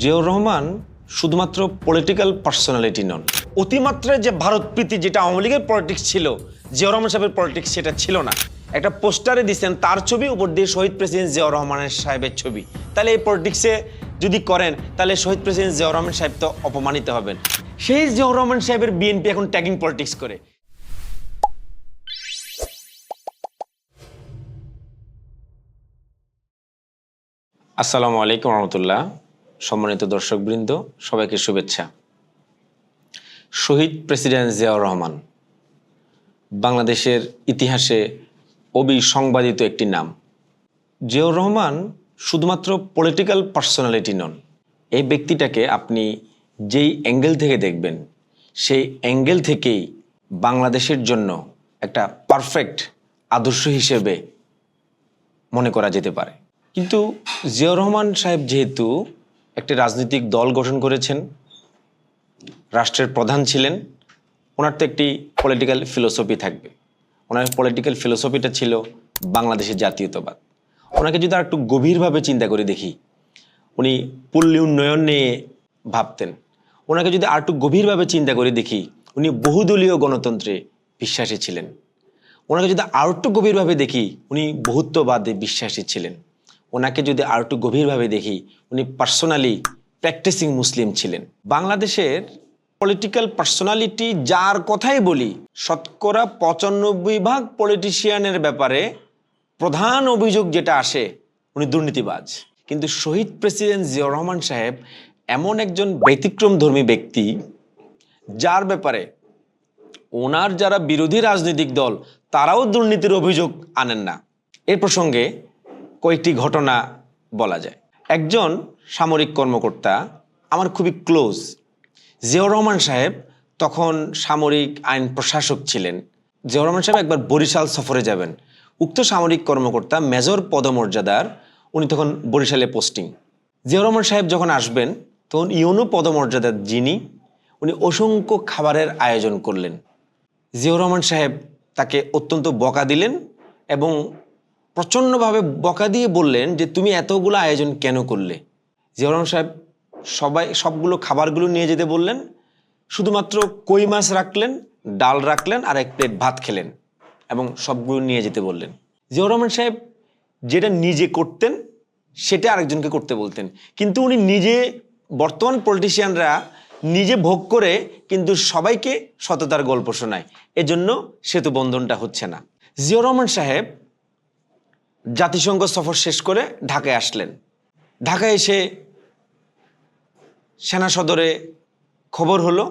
জিয়াউর রহমান শুধুমাত্র political personality নন। অতিমাত্রায় যে ভারত প্রীতি যেটা আওয়ামী লীগের পলিটিক্স ছিল, জিয়াউর রহমান সাহেবের পলিটিক্স সেটা ছিল না। একটা পোস্টারে দিচ্ছেন তার ছবি, উপর দিয়ে শহীদ প্রেসিডেন্ট জিয়াউর রহমানের সাহেবের ছবি। তাহলে এই পলিটিক্সে যদি করেন, তাহলে শহীদ প্রেসিডেন্ট জিয়াউর রহমান সাহেব তো অপমানিত হবেন। সেই জিয়াউর রহমান সাহেবের বিএনপি এখন ট্যাগিং পলিটিক্স করে। আসসালামু আলাইকুম রহমতুল্লাহ। সম্মানিত দর্শকবৃন্দ, সবাইকে শুভেচ্ছা। শহীদ প্রেসিডেন্ট জিয়াউর রহমান, বাংলাদেশের ইতিহাসে অবিসংবাদিত একটি নাম। জিয়াউর রহমান শুধুমাত্র পলিটিক্যাল পার্সোনালিটি নন, এই ব্যক্তিটাকে আপনি যেই অ্যাঙ্গেল থেকে দেখবেন, সেই অ্যাঙ্গেল থেকেই বাংলাদেশের জন্য একটা পারফেক্ট আদর্শ হিসেবে মনে করা যেতে পারে। কিন্তু জিয়াউর রহমান সাহেব যেহেতু একটি রাজনৈতিক দল গঠন করেছেন। রাষ্ট্রের প্রধান ছিলেন। ওনার তো একটি পলিটিক্যাল ফিলোসফি থাকবে। ওনার পলিটিক্যাল ফিলোসফিটা ছিল বাংলাদেশের জাতীয়তাবাদ। ওনাকে যদি আর একটু গভীরভাবে চিন্তা করে দেখি, উনি পল্লী উন্নয়ন নিয়ে ভাবতেন। ওনাকে যদি আর একটু গভীরভাবে চিন্তা করে দেখি, উনি বহুদলীয় গণতন্ত্রে বিশ্বাসী ছিলেন। ওনাকে যদি আর একটু গভীরভাবে দেখি, উনি বহুত্ববাদে বিশ্বাসী ছিলেন। ওনাকে যদি আর একটু গভীরভাবে দেখি, উনি পার্সোনালি প্র্যাকটিসিং মুসলিম ছিলেন। বাংলাদেশের পলিটিক্যাল পার্সোনালিটি যার কথাই বলি, শতকরা পঁচানব্বই ভাগ পলিটিশিয়ানের ব্যাপারে প্রধান অভিযোগ যেটা আসে, উনি দুর্নীতিবাজ। কিন্তু শহীদ প্রেসিডেন্ট জিয়াউর রহমান সাহেব এমন একজন ব্যতিক্রমধর্মী ব্যক্তি, যার ব্যাপারে ওনার যারা বিরোধী রাজনৈতিক দল, তারাও দুর্নীতির অভিযোগ আনেন না। এর প্রসঙ্গে কয়েকটি ঘটনা বলা যায়? একজন সামরিক কর্মকর্তা, আমার খুবই ক্লোজ, জিয়াউর রহমান সাহেব তখন সামরিক আইন প্রশাসক ছিলেন। জিয়াউর রহমান সাহেব একবার বরিশাল সফরে যাবেন। উক্ত সামরিক কর্মকর্তা মেজর পদমর্যাদার, উনি তখন বরিশালে পোস্টিং। জিয়াউর রহমান সাহেব যখন আসবেন, তখন ইউনো পদমর্যাদার যিনি, উনি অসংখ্য খাবারের আয়োজন করলেন। জিয়াউর রহমান সাহেব তাকে অত্যন্ত বকা দিলেন এবং প্রচণ্ডভাবে বকা দিয়ে বললেন যে, তুমি এতগুলো আয়োজন কেন করলে? জিয়াউর রহমান সাহেব সবাই, সবগুলো খাবারগুলো নিয়ে যেতে বললেন। শুধুমাত্র কই মাছ রাখলেন, ডাল রাখলেন আর এক প্লেট ভাত খেলেন এবং সবগুলো নিয়ে যেতে বললেন। জিয়াউর রহমান সাহেব যেটা নিজে করতেন, সেটা আরেকজনকে করতে বলতেন। কিন্তু উনি নিজে, বর্তমান পলিটিশিয়ানরা নিজে ভোগ করে কিন্তু সবাইকে সততার গল্প শোনায়। এজন্য সেতু বন্ধনটা হচ্ছে না। জিয়াউর রহমান সাহেব জাতিসংঘ সফর শেষ করে ঢাকায় আসলেন। ঢাকায় এসে সেনা সদরে খবর হলো,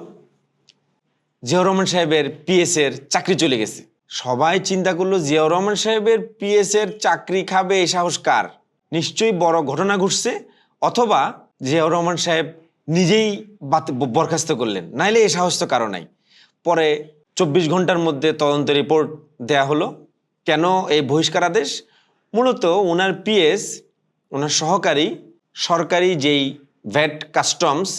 জিয়াউর রহমান সাহেবের পিএসের চাকরি চলে গেছে। সবাই চিন্তা করল, জিয়াউর রহমান সাহেবের পিএসের চাকরি খাবে এই সাহস কার? নিশ্চয়ই বড় ঘটনা ঘটছে, অথবা জিয়াউর রহমান সাহেব নিজেই বরখাস্ত করলেন, নাইলে এই সাহস তো কারও নাই। পরে চব্বিশ ঘণ্টার মধ্যে তদন্ত রিপোর্ট দেয়া হলো, কেন এই বহিষ্কার আদেশ? মূলত ওনার পিএস, ওনার সহকারী, সরকারি যেই ভ্যাট কাস্টমস,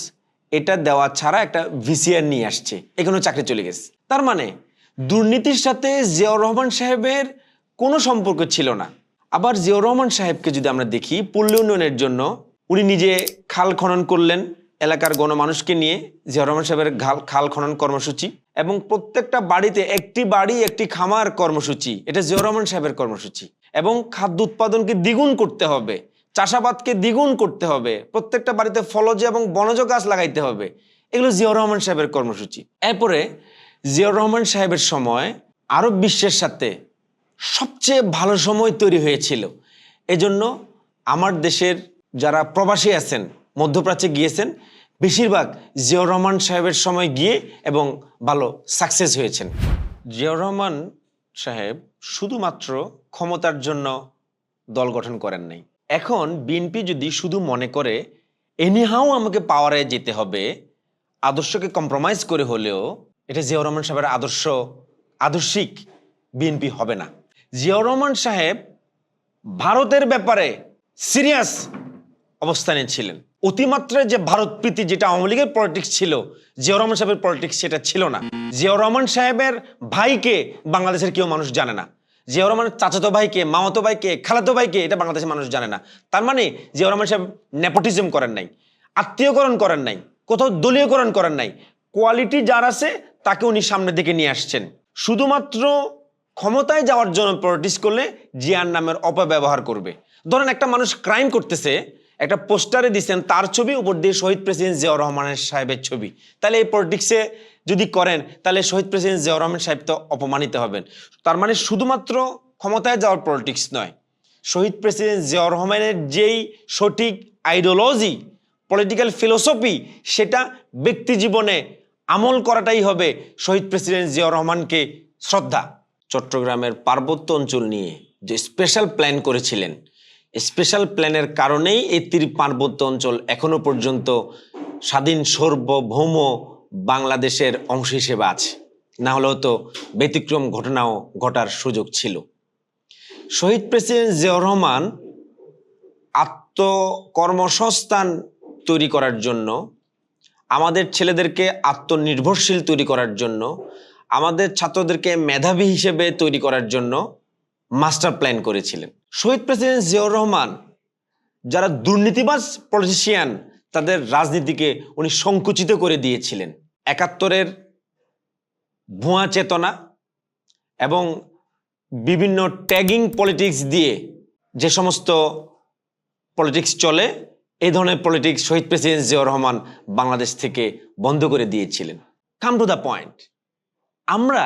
এটা দেওয়া ছাড়া একটা ভিসিআর নিয়ে আসছে। এখানেও চাকরি চলে গেছে। তার মানে দুর্নীতির সাথে জিয়াউর রহমান সাহেবের কোনো সম্পর্ক ছিল না। আবার জিয়াউর রহমান সাহেবকে যদি আমরা দেখি পল্লী উন্নয়নের জন্য উনি নিজে খাল খনন করলেন এলাকার গণমানুষকে নিয়ে, জিয়াউর রহমান সাহেবের খাল খাল খনন কর্মসূচি এবং প্রত্যেকটা বাড়িতে একটি বাড়ি, একটি খামার কর্মসূচি, এটা জিয়াউর রহমান সাহেবের কর্মসূচি। এবং খাদ্য উৎপাদনকে দ্বিগুণ করতে হবে। চাষাবাদকে দ্বিগুণ করতে হবে। প্রত্যেকটা বাড়িতে ফলজ এবং বনজ গাছ লাগাইতে হবে। এগুলো জিয়াউর রহমান সাহেবের কর্মসূচি। এরপরে জিয়াউর রহমান সাহেবের সময় আরব বিশ্বের সাথে সবচেয়ে ভালো সময় তৈরি হয়েছিল। এজন্য আমার দেশের যারা প্রবাসী আছেন, মধ্যপ্রাচ্যে গিয়েছেন, বেশিরভাগ জিয়াউর রহমান সাহেবের সময় গিয়ে এবং ভালো সাকসেস হয়েছেন। জিয়াউর রহমান সাহেব শুধুমাত্র ক্ষমতার জন্য দল গঠন করেন নাই। এখন বিএনপি যদি শুধু মনে করে এনিহাও আমাকে পাওয়ারে যেতে হবে, আদর্শকে কম্প্রোমাইজ করে হলেও এটা জিয়াউর রহমান সাহেবের আদর্শ, আদর্শিক বিএনপি হবে না। জিয়াউর রহমান সাহেব ভারতের ব্যাপারে সিরিয়াস অবস্থানে ছিলেন। অতিমাত্রায় যে ভারত প্রীতি যেটা আওয়ামী লীগের পলিটিক্স ছিল, জিয়াউর রহমান সাহেবের পলিটিক্স সেটা ছিল না। জিয়াউর রহমান সাহেবের ভাইকে বাংলাদেশের কেউ মানুষ জানে না। জিয়াউর রহমানের চাচাতো ভাইকে, মামাতো ভাইকে, খালাতো ভাইকে এটা বাংলাদেশের মানুষ জানে না। তার মানে জিয়াউর রহমান সাহেব নেপোটিজম করেন নাই, আত্মীয়করণ করেন নাই, কোথাও দলীয়করণ করেন নাই। কোয়ালিটি যার আছে, তাকে উনি সামনের দিকে নিয়ে আসছেন। শুধুমাত্র ক্ষমতায় যাওয়ার জন্য পলিটিক্স করলে জিয়ার নামের অপব্যবহার করবে। ধরেন একটা মানুষ ক্রাইম করতেছে একটা পোস্টারে দিচ্ছেন তার ছবি, উপর দিয়ে শহীদ প্রেসিডেন্ট জিয়াউর রহমানের সাহেবের ছবি। তাহলে এই পলিটিক্সে যদি করেন, তাহলে শহীদ প্রেসিডেন্ট জিয়াউর রহমান সাহেব তো অপমানিত হবেন। তার মানে শুধুমাত্র ক্ষমতায় যাওয়ার পলিটিক্স নয়, শহীদ প্রেসিডেন্ট জিয়াউর রহমানের যেই সঠিক আইডিওলজি পলিটিক্যাল ফিলোসফি সেটা ব্যক্তি জীবনে আমল করাটাই হবে শহীদ প্রেসিডেন্ট জিয়াউর রহমানকে শ্রদ্ধা। চট্টগ্রামের পার্বত্য অঞ্চল নিয়ে যে স্পেশাল প্ল্যান করেছিলেন স্পেশাল প্ল্যানের কারণেই এই তীর পার্বত্য অঞ্চল এখনও পর্যন্ত স্বাধীন সর্বভৌম বাংলাদেশের অংশ হিসেবে আছে। না হলেও তো ব্যতিক্রম ঘটনাও ঘটার সুযোগ ছিল। শহীদ প্রেসিডেন্ট জিয়াউর রহমান আত্মকর্মসংস্থান তৈরি করার জন্য, আমাদের ছেলেদেরকে আত্মনির্ভরশীল তৈরি করার জন্য, আমাদের ছাত্রদেরকে মেধাবী হিসেবে তৈরি করার জন্য মাস্টার প্ল্যান করেছিলেন। শহীদ প্রেসিডেন্ট জিয়াউর রহমান, যারা দুর্নীতিবাজ পলিটিশিয়ান তাদের রাজনীতিকে উনি সংকুচিত করে দিয়েছিলেন। একাত্তরের ভুয়া চেতনা এবং বিভিন্ন ট্যাগিং পলিটিক্স দিয়ে যে সমস্ত পলিটিক্স চলে, এই ধরনের পলিটিক্স শহীদ প্রেসিডেন্ট জিয়াউর রহমান বাংলাদেশ থেকে বন্ধ করে দিয়েছিলেন। কাম টু দ্য পয়েন্ট আমরা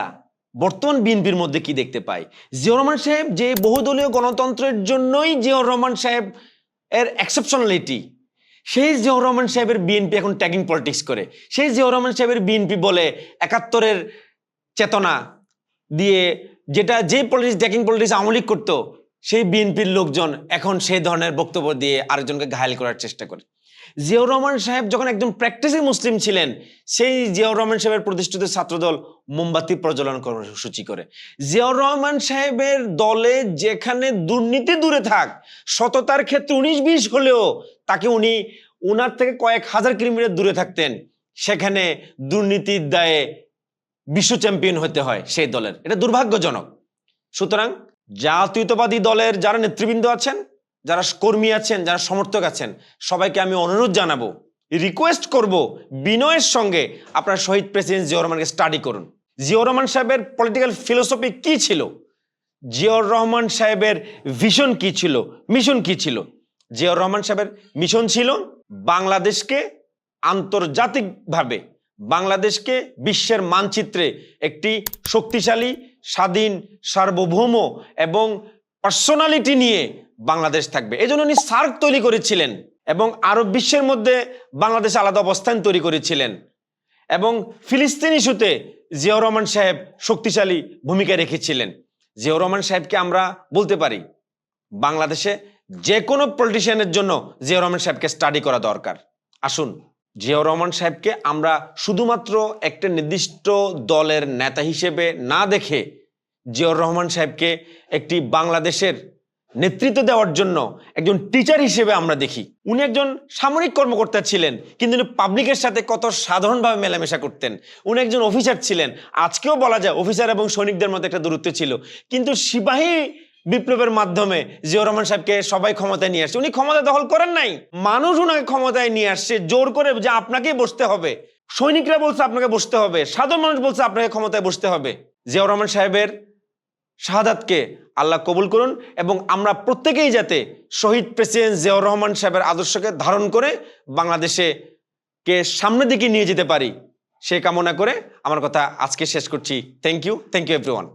বর্তমান বিএনপির মধ্যে কি দেখতে পাই? জিয়াউর রহমান সাহেব যে বহুদলীয় গণতন্ত্রের জন্যই জিয়াউর রহমান সাহেব এর এক্সেপশনালিটি সেই জিয়াউর রহমান সাহেবের বিএনপি এখন ট্যাগিং পলিটিক্স করে। সেই জিয়াউর রহমান সাহেবের বিএনপি বলে একাত্তরের চেতনা দিয়ে যেটা যে politics tagging politics Awami League করতো, সেই বিএনপির লোকজন এখন সেই ধরনের বক্তব্য দিয়ে আরেকজনকে ঘায়ল করার চেষ্টা করে। জিয়াউর রহমান সাহেব যখন একজন প্র্যাকটিসিং মুসলিম ছিলেন, সেই জিয়াউর রহমান সাহেবের প্রতিষ্ঠিত ছাত্রদল মোমবাতি প্রজ্বলন কর্মসূচি করে। জিয়াউর রহমান সাহেবের দলে যেখানে দুর্নীতি দূরে থাক, সততার ক্ষেত্রে উনিশ বিশ হলেও তাকে উনি উনার থেকে কয়েক হাজার কিলোমিটার দূরে থাকতেন। সেখানে দুর্নীতির দায়ে বিশ্ব চ্যাম্পিয়ন হতে হয় সেই দলের। এটা দুর্ভাগ্যজনক। সুতরাং জাতীয়তাবাদী দলের যারা নেতৃবৃন্দ আছেন যারা কর্মী আছেন, যারা সমর্থক আছেন, সবাইকে আমি অনুরোধ জানাব রিকোয়েস্ট করব বিনয়ের সঙ্গে আপনারা শহীদ প্রেসিডেন্ট জিয়াউর রহমানকে স্টাডি করুন। জিয়াউর রহমান সাহেবের পলিটিক্যাল ফিলোসফি কি ছিল? জিয়াউর রহমান সাহেবের ভিশন কি ছিল? মিশন কি ছিল? জিয়াউর রহমান সাহেবের মিশন ছিল বাংলাদেশকে আন্তর্জাতিকভাবে, বাংলাদেশকে বিশ্বের মানচিত্রে একটি শক্তিশালী, স্বাধীন, সার্বভৌম এবং পার্সোনালিটি নিয়ে বাংলাদেশ থাকবে। এই জন্য উনি সার্ক তৈরি করেছিলেন এবং আরব বিশ্বের মধ্যে বাংলাদেশ আলাদা অবস্থান তৈরি করেছিলেন। এবং ফিলিস্তিন ইস্যুতে জিয়াউর রহমান সাহেব শক্তিশালী ভূমিকা রেখেছিলেন। জিয়াউর রহমান সাহেবকে আমরা বলতে পারি, বাংলাদেশে যে কোনো পলিটিশিয়ানের জন্য জিয়াউর রহমান সাহেবকে স্টাডি করা দরকার। আসুন, জিয়াউর রহমান সাহেবকে আমরা শুধুমাত্র একটা নির্দিষ্ট দলের নেতা হিসেবে না দেখে জিয়াউর রহমান সাহেবকে একটি বাংলাদেশের নেতৃত্ব দেওয়ার জন্য একজন টিচার হিসেবে আমরা দেখি। উনি একজন সামরিক কর্মকর্তা ছিলেন, কিন্তু উনি পাবলিকের সাথে কত সাধারণভাবে মেলামেশা করতেন। উনি একজন অফিসার ছিলেন। আজকেও বলা যায় অফিসার এবং সৈনিকদের মধ্যে একটা দূরত্ব ছিল। কিন্তু সিপাহী বিপ্লবের মাধ্যমে জিয়াউর রহমান সাহেবকে সবাই ক্ষমতায় নিয়ে আসছে। উনি ক্ষমতা দখল করেন নাই। মানুষ ওনাকে ক্ষমতায় নিয়ে আসছে, জোর করে যে আপনাকেই বসতে হবে। সৈনিকরা বলছে আপনাকে বসতে হবে, সাধারণ মানুষ বলছে আপনাকে ক্ষমতায় বসতে হবে। জিয়াউর রহমান সাহেবের শাহাদাতকে আল্লাহ কবুল করুন এবং আমরা প্রত্যেকেই যাতে শহীদ প্রেসিডেন্ট জিয়াউর রহমান সাহেবের আদর্শকে ধারণ করে বাংলাদেশে কে সামনের দিকে নিয়ে যেতে পারি সে কামনা করে আমার কথা আজকে শেষ করছি। Thank you thank you everyone